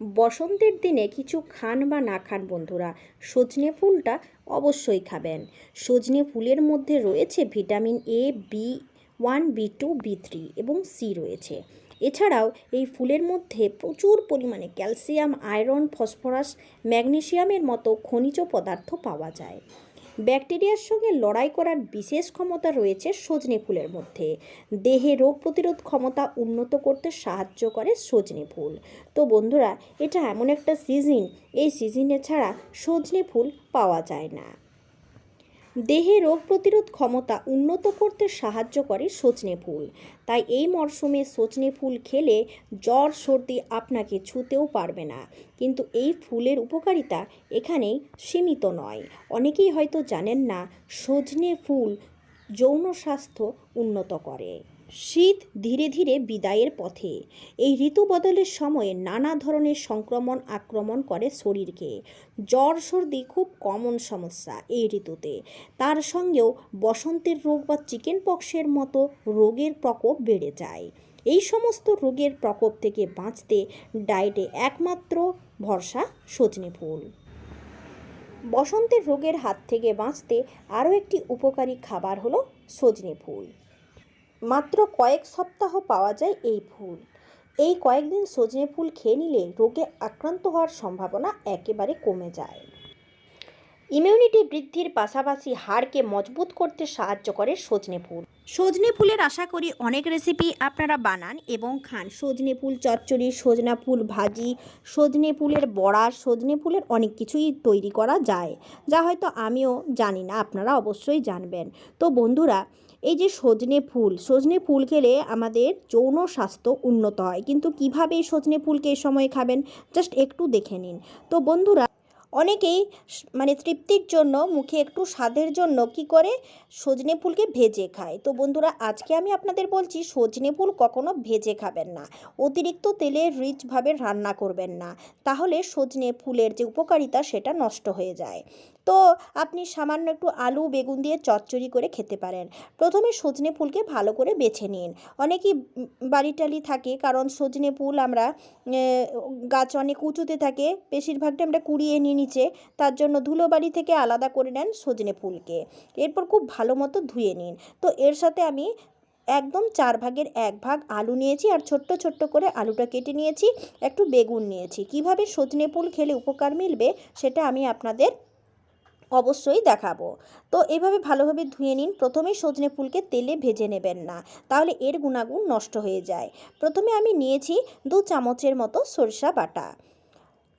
বসন্তের দিনে কিছু খান বা না খান বন্ধুরা, সজনে ফুলটা অবশ্যই খাবেন। সজনে ফুলের মধ্যে রয়েছে vitamin A B one B two B three এবং সি রয়েছে। এছাড়াও এই ফুলের মধ্যে প্রচুর পরিমাণে ক্যালসিয়াম, আয়রন, ফসফরাস ম্যাগনেশিয়ামের মতো খনিজ পদার্থ পাওয়া যায়। ব্যাকটেরিয়ার সঙ্গে লড়াই করার বিশেষ ক্ষমতা রয়েছে সজনে ফুলের মধ্যে। দেহে রোগ প্রতিরোধ ক্ষমতা উন্নত করতে সাহায্য করে সজনে ফুল। তো বন্ধুরা, এটা এমন একটা সিজন এই সিজনে ছাড়া সজনে ফুল পাওয়া যায় না। দেহে রোগ প্রতিরোধ ক্ষমতা উন্নত করতে সাহায্য করে সজনে ফুল। তাই এই মরশুমে সজনে ফুল খেলে জ্বর, সর্দি আপনাকে ছুতেও পারবে না। কিন্তু এই ফুলের উপকারিতা এখানেই সীমিত নয়। অনেকেই হয়তো জানেন না, সজনে ফুল যৌন স্বাস্থ্য উন্নত করে। শীত ধীরে ধীরে বিদায়ের পথে। এই ঋতু বদলের সময়ে নানা ধরনের সংক্রমণ আক্রমণ করে শরীরকে। জ্বর, সর্দি খুব কমন সমস্যা এই ঋতুতে। তার সঙ্গেও বসন্তের রোগ বা চিকেন পক্সের মতো রোগের প্রকোপ বেড়ে যায়। এই সমস্ত রোগের প্রকোপ থেকে বাঁচতে ডায়েটে একমাত্র ভরসা সজনে ফুল। বসন্তের রোগের হাত থেকে বাঁচতে আরও একটি উপকারী খাবার হলো সজনে ফুল। মাত্র কয়েক সপ্তাহ পাওয়া যায় এই ফুল। এই কয়েকদিন সজনে ফুল খেয়ে নিলে রোগে আক্রান্ত হওয়ার সম্ভাবনা একেবারে কমে যায়। ইমিউনিটি বৃদ্ধির পাশাপাশি হাড়কে মজবুত করতে সাহায্য করে সজনে ফুল। সজনে ফুলের আশা করি অনেক রেসিপি আপনারা বানান এবং খান। সজনে ফুল, চচ্চড়ি, সজনা ফুল, ভাজি, সজনে ফুলের বড়া, সজনে ফুলের অনেক কিছুই তৈরি করা যায়, যা হয়তো আমিও জানি না, আপনারা অবশ্যই জানবেন। তো বন্ধুরা, এই যে সজনে ফুল সজনে ফুল খেলে আমাদের যৌন স্বাস্থ্য উন্নত হয়। কিন্তু কীভাবে সজনে ফুলকে এই সময় খাবেন? জাস্ট একটু দেখে নিন। তো বন্ধুরা অনেকেই মানে তৃপ্তির জন্য মুখে একটু স্বাদের জন্য কি করে? সজনে ফুলকে ভেজে খায়। তো বন্ধুরা, আজকে আমি আপনাদের বলছি, সজনে ফুল কখনো ভেজে খাবেন না। অতিরিক্ত তেলে রিচভাবে রান্না করবেন না। তাহলে সজনে ফুলের যে উপকারিতা, সেটা নষ্ট হয়ে যায়। তো আপনি সামান্য একটু আলু, বেগুন দিয়ে চচ্চড়ি করে খেতে পারেন। প্রথমে সজনে ফুলকে ভালো করে বেছে নিন। অনেকেই বাড়ি টালি থাকে, কারণ সজনে ফুল আমরা গাছ অনেক উঁচুতে থাকে, বেশিরভাগটা আমরা কুড়িয়ে নিয়ে নিচে, তার জন্য ধুলোবাড়ি থেকে আলাদা করে নেন সজনে ফুলকে। এরপর খুব ভালো মতো ধুয়ে নিন। তো এর সাথে আমি একদম চার ভাগের এক ভাগ আলু নিয়েছি আর ছোট্ট ছোট্ট করে আলুটা কেটে নিয়েছি, একটু বেগুন নিয়েছি। কীভাবে সজনে ফুল খেলে উপকার মিলবে সেটা আমি আপনাদের অবশ্যই দেখাবো। তো এভাবে ভালোভাবে ধুয়ে নিন। প্রথমে সজনে ফুলকে তেলে ভেজে নেবেন না, তাহলে এর গুণাগুণ নষ্ট হয়ে যায়। প্রথমে আমি নিয়েছি দু চামচের মতো সরিষা বাটা।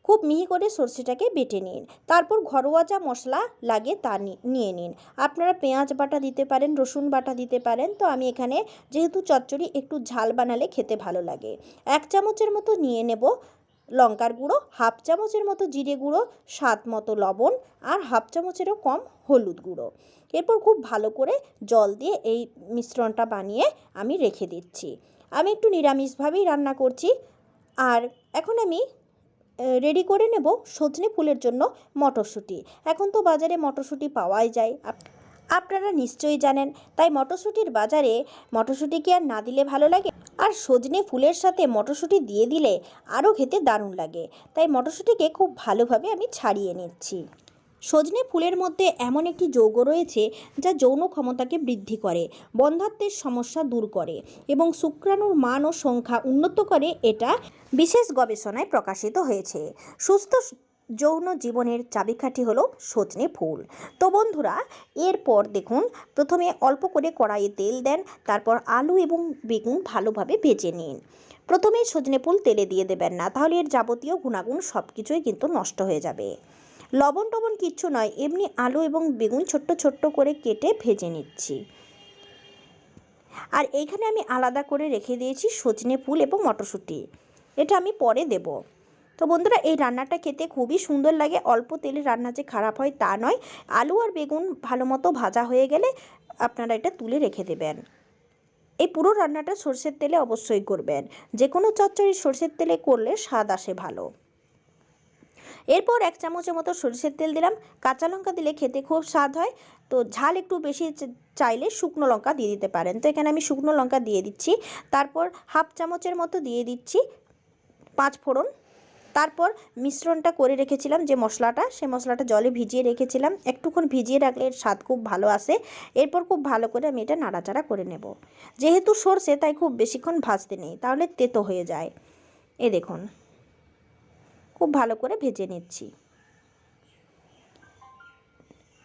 খুব মিহি করে সর্ষেটাকে বেটে নিন। তারপর ঘরোয়া যা মশলা লাগে তা নিয়ে নিন। আপনারা পেঁয়াজ বাটা দিতে পারেন, রসুন বাটা দিতে পারেন। তো আমি এখানে যেহেতু চচ্চড়ি, একটু ঝাল বানালে খেতে ভালো লাগে। এক চামচের মতো নিয়ে নেব লঙ্কার গুঁড়ো, হাফ চামচের মতো জিরে গুঁড়ো, স্বাদ মতো লবণ আর হাফ চামচেরও কম হলুদ গুঁড়ো। এরপর খুব ভালো করে জল দিয়ে এই মিশ্রণটা বানিয়ে আমি রেখে দিচ্ছি। আমি একটু নিরামিষভাবেই রান্না করছি। আর এখন আমি রেডি করে নেব সজনে ফুলের জন্য মটরশুঁটি। এখন তো বাজারে মটরশুঁটি পাওয়াই যায়। আপনারা নিশ্চয়ই জানেন, তাই মটরশুঁটির বাজারে মটরশুঁটি কি আর না দিলে ভালো লাগে? আর সজনে ফুলের সাথে মটরশুঁটি দিয়ে দিলে আরও খেতে দারুণ লাগে। তাই মটরশুঁটিকে খুব ভালোভাবে আমি ছাড়িয়ে নিচ্ছি। সজনে ফুলের মধ্যে এমন একটি যৌগ রয়েছে যা যৌন ক্ষমতাকে বৃদ্ধি করে বন্ধাত্বের সমস্যা দূর করে এবং শুক্রাণুর মান ও সংখ্যা উন্নত করে। এটা বিশেষ গবেষণায় প্রকাশিত হয়েছে। সুস্থ যৌন জীবনের চাবিকাঠি হলো সজনে ফুল। তো বন্ধুরা, এরপর দেখুন, প্রথমে অল্প করে কড়াইয়ে তেল দেন, তারপর আলু এবং বেগুন ভালোভাবে ভেজে নিন। প্রথমে সজনে ফুল তেলে দিয়ে দেবেন না, তাহলে এর যাবতীয় গুণাগুণ সব কিছুই কিন্তু নষ্ট হয়ে যাবে। লবণ টবণ কিচ্ছু নয়, এমনি আলু এবং বেগুন ছোট্ট ছোট্ট করে কেটে ভেজে নিচ্ছি। আর এইখানে আমি আলাদা করে রেখে দিয়েছি সজনে ফুল এবং মটরশুঁটি। এটা আমি পরে দেব। তো বন্ধুরা, এই রান্নাটা খেতে খুবই সুন্দর লাগে। অল্প তেলে রান্না যে খারাপ হয় তা নয়। আলু আর বেগুন ভালো মতো ভাজা হয়ে গেলে আপনারা এটা তুলে রেখে দেবেন। এই পুরো রান্নাটা সর্ষের তেলে অবশ্যই করবেন। যে কোনো চচ্চড়ি সর্ষের তেলে করলে স্বাদ আসে ভালো। এরপর এক চামচের মতো সরিষার তেল দিলাম। কাঁচা লঙ্কা দিলে খেতে খুব স্বাদ হয়। তো ঝাল একটু বেশি চাইলে শুকনো লঙ্কা দিয়ে দিতে পারেন। তো এখানে আমি শুকনো লঙ্কা দিয়ে দিচ্ছি। তারপর হাফ চামচের মতো দিয়ে দিচ্ছি পাঁচ ফোড়ন তারপর মিশ্রণটা করে রেখেছিলাম যে মশলাটা সে মশলাটা জলে ভিজিয়ে রেখেছিলাম। একটুক্ষণ ভিজিয়ে রাখলে এর স্বাদ খুব ভালো আসে। এরপর খুব ভালো করে আমি এটা নাড়াচাড়া করে নেব। যেহেতু সর্ষে, তাই খুব বেশিক্ষণ ভাজতে নেই, তাহলে তেতো হয়ে যায়। এ দেখুন, খুব ভালো করে ভেজে নিচ্ছি।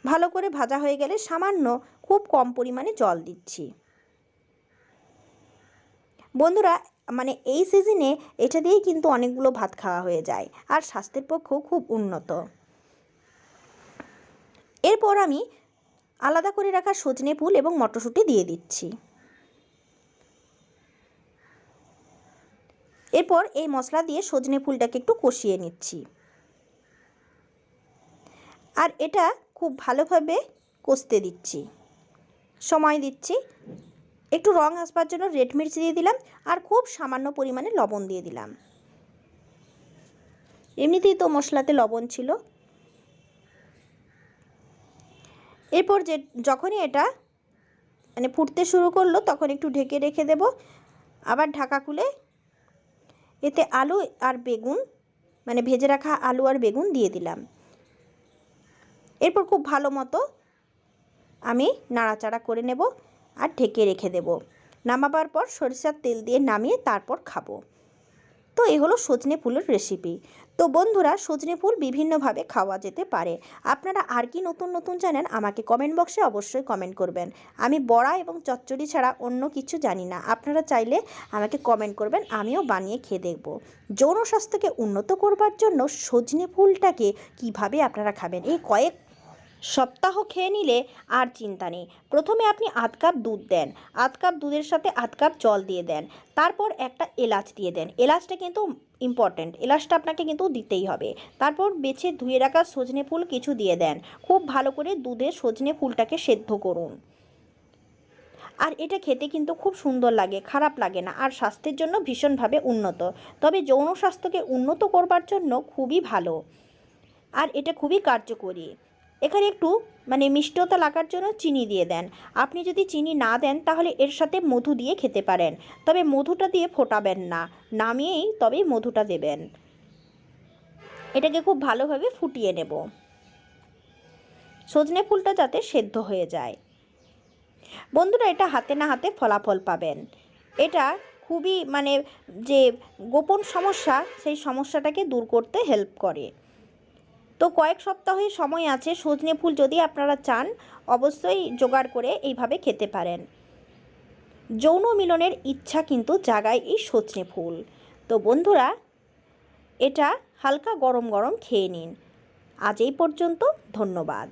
ভালো করে ভাজা হয়ে গেলে সামান্য খুব কম পরিমাণে জল দিচ্ছি। বন্ধুরা মানে এই সিজনে এটা দিয়েই কিন্তু অনেকগুলো ভাত খাওয়া হয়ে যায়। আর স্বাস্থ্যের পক্ষেও খুব উন্নত। এরপর আমি আলাদা করে রাখা সজনে ফুল এবং মটরশুঁটি দিয়ে দিচ্ছি। এরপর এই মশলা দিয়ে সজনে ফুলটাকে একটু কষিয়ে নিচ্ছি। আর এটা খুব ভালোভাবে কষতে দিচ্ছি। সময় দিচ্ছি একটু রং আসবার জন্য রেড মির্চ দিয়ে দিলাম আর খুব সামান্য পরিমাণে লবণ দিয়ে দিলাম। এমনিতেই তো মশলাতে লবণ ছিল। এরপর যে যখনই এটা মানে ফুটতে শুরু করল তখন একটু ঢেকে রেখে দেব। আবার ঢাকা খুলে এতে আলু আর বেগুন মানে ভেজে রাখা আলু আর বেগুন দিয়ে দিলাম। এরপর খুব ভালো মতো আমি নাড়াচাড়া করে নেব। আর ঢেকে রেখে দেব। নামাবার পর সরিষার তেল দিয়ে নামিয়ে তারপর খাব। তো এই হলো সজনে ফুলের রেসিপি তো বন্ধুরা, সজনে ফুল বিভিন্নভাবে খাওয়া যেতে পারে। আপনারা আর কি নতুন নতুন জানেন, আমাকে কমেন্ট বক্সে অবশ্যই কমেন্ট করবেন। আমি বড়া এবং চচ্চড়ি ছাড়া অন্য কিছু জানি না। আপনারা চাইলে আমাকে কমেন্ট করবেন, আমিও বানিয়ে খেয়ে দেখব। যৌন স্বাস্থ্যকে উন্নত করবার জন্য সজনে ফুলটাকে কীভাবে আপনারা খাবেন? এই কয়েক সপ্তাহ খেয়ে নিলে আর চিন্তা নেই। প্রথমে আপনি আধ কাপ দুধ দেন। আধ কাপ দুধের সাথে আধ কাপ জল দিয়ে দেন। তারপর একটা এলাচ দিয়ে দেন। এলাচটা কিন্তু ইম্পর্ট্যান্ট এলাচটা আপনাকে কিন্তু দিতেই হবে। তারপর বেছে ধুয়ে রাখা সজনে ফুল কিছু দিয়ে দেন। খুব ভালো করে দুধে সজনে ফুলটাকে সেদ্ধ করুন। আর এটা খেতে কিন্তু খুব সুন্দর লাগে, খারাপ লাগে না। আর স্বাস্থ্যের জন্য ভীষণভাবে উন্নত। তবে যৌন স্বাস্থ্যকে উন্নত করবার জন্য খুবই ভালো। আর এটা খুবই কার্যকরী। এখানে একটু মানে মিষ্টতা লাগার জন্য চিনি দিয়ে দেন। আপনি যদি চিনি না দেন, তাহলে এর সাথে মধু দিয়ে খেতে পারেন। তবে মধুটা দিয়ে ফোটাবেন না। নামিয়েই তবেই মধুটা দেবেন। এটাকে খুব ভালোভাবে ফুটিয়ে নেব। সজনে ফুলটা যাতে সেদ্ধ হয়ে যায়। বন্ধুরা, এটা হাতে না হাতে ফলাফল পাবেন। এটা খুবই মানে যে গোপন সমস্যা, সেই সমস্যাটাকে দূর করতে হেল্প করে। তো কয়েক সপ্তাহের সময় আছে সজনে ফুল যদি আপনারা চান, অবশ্যই জোগাড় করে এইভাবে খেতে পারেন। যৌন মিলনের ইচ্ছা কিন্তু জাগায় এই সজনে ফুল। তো বন্ধুরা, এটা হালকা গরম গরম খেয়ে নিন। আজ এই পর্যন্ত, ধন্যবাদ।